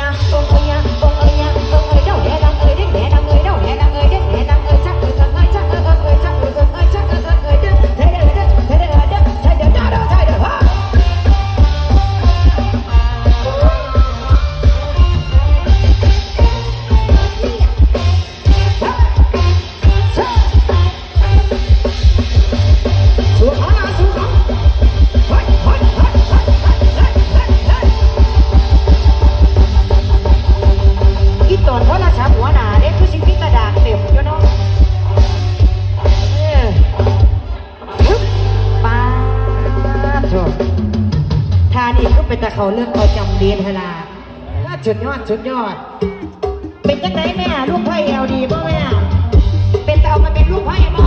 yeah, oh yeah. ไปแต่เขาเลือกเขาจำเรียนเวลาชุดยอดชุดยอด เป็นจังไดแม่ลูกไพ่เอลดีบ่แม่ เป็นแต่เอามาเป็นลูกไพ่บ่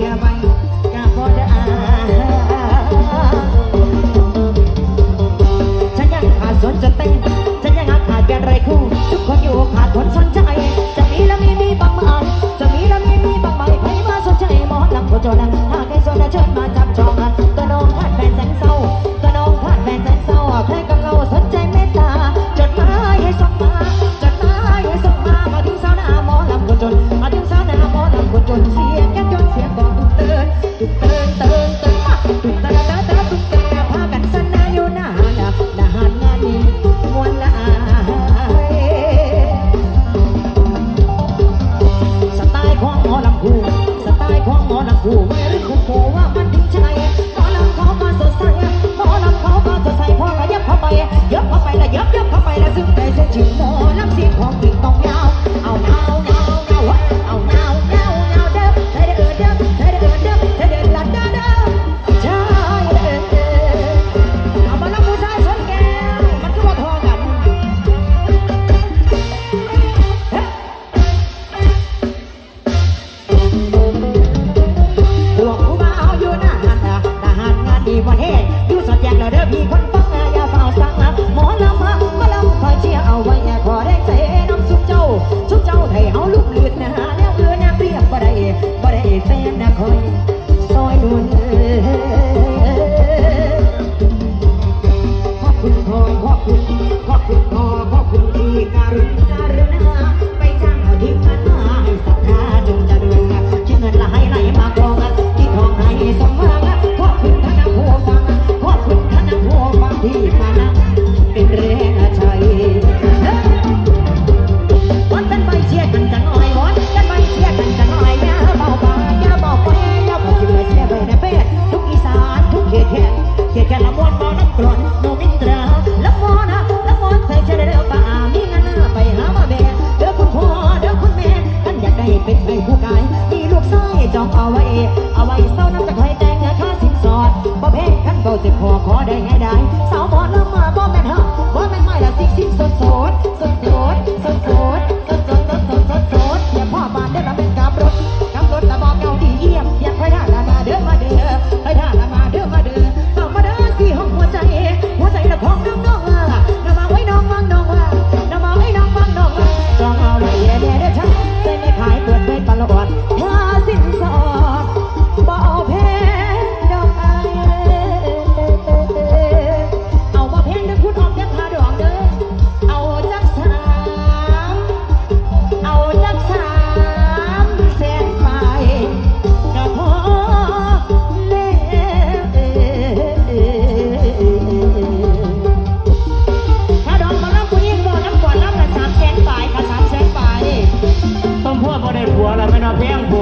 que a Bahia คุณขอบคุณพ่อพอบคุณที่การุณา จองเอาไว้เอาไว้เศร้าน้ำจะคอยแต่งเงืค่าสินสอดบ่เพ่งขั้นเก่าเจ็บหัวขอได้ไงได้สาว แพงโพ